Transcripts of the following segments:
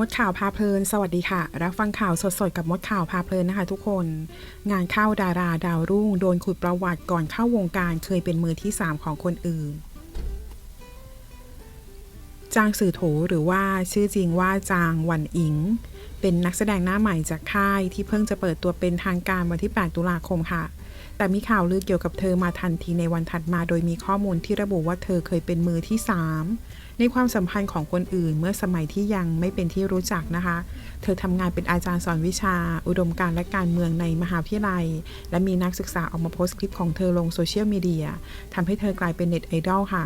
มดข่าวพาเพลิน สวัสดีค่ะ รับฟังข่าวสดๆ กับมดข่าวพาเพลินนะคะ ทุกคน งานเข้าดาราดาวรุ่ง โดนขุดประวัติก่อนเข้าวงการเคยเป็นมือที่ 3 ของคนอื่น จางสื่อโถหรือว่าชื่อจริงว่าจางวันอิง เป็นนักแสดงหน้าใหม่จากค่ายที่เพิ่งจะเปิดตัวเป็นทางการวันที่ 8 ตุลาคมค่ะ แต่มีข่าวลือเกี่ยวกับเธอมาทันทีในวันถัดมา โดยมีข้อมูลที่ระบุว่าเธอเคยเป็นมือที่ 3 ในความสัมพันธ์ของคนอื่นเมื่อสมัยที่ยังไม่เป็นที่รู้จักนะคะ เธอทำงานเป็นอาจารย์สอนวิชา อุดมการณ์และการเมืองในมหาวิทยาลัย และมีนักศึกษาออกมาโพสต์คลิปของเธอลงโซเชียลมีเดียทำให้เธอกลายเป็นเน็ตไอดอลค่ะ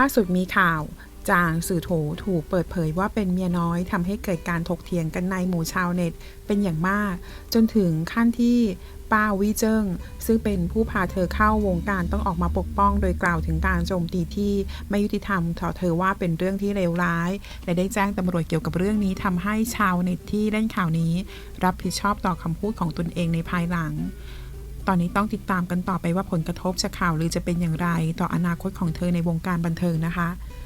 ล่าสุดมีข่าว จางสื่อโถถูกเปิดเผยว่าเป็นเมียน้อยทำให้เกิดการถกเถียงกันในหมู่ชาวเน็ตเป็นอย่างมาก จนถึงขั้นที่ป้าวิเจิงซึ่งเป็นผู้พาเธอเข้าวงการต้องออกมาปกป้องโดยกล่าวถึงการโจมตีที่ไม่ยุติธรรมต่อเธอว่าเป็นเรื่องที่เลวร้าย และได้แจ้งตำรวจเกี่ยวกับเรื่องนี้ทำให้ชาวเน็ตที่เล่นข่าวนี้ รับผิดชอบต่อคำพูดของตนเองในภายหลัง ตอนนี้ต้องติดตามกันต่อไปว่าผลกระทบจากข่าวหรือจะเป็นอย่างไร ต่ออนาคตของเธอในวงการบันเทิงนะคะ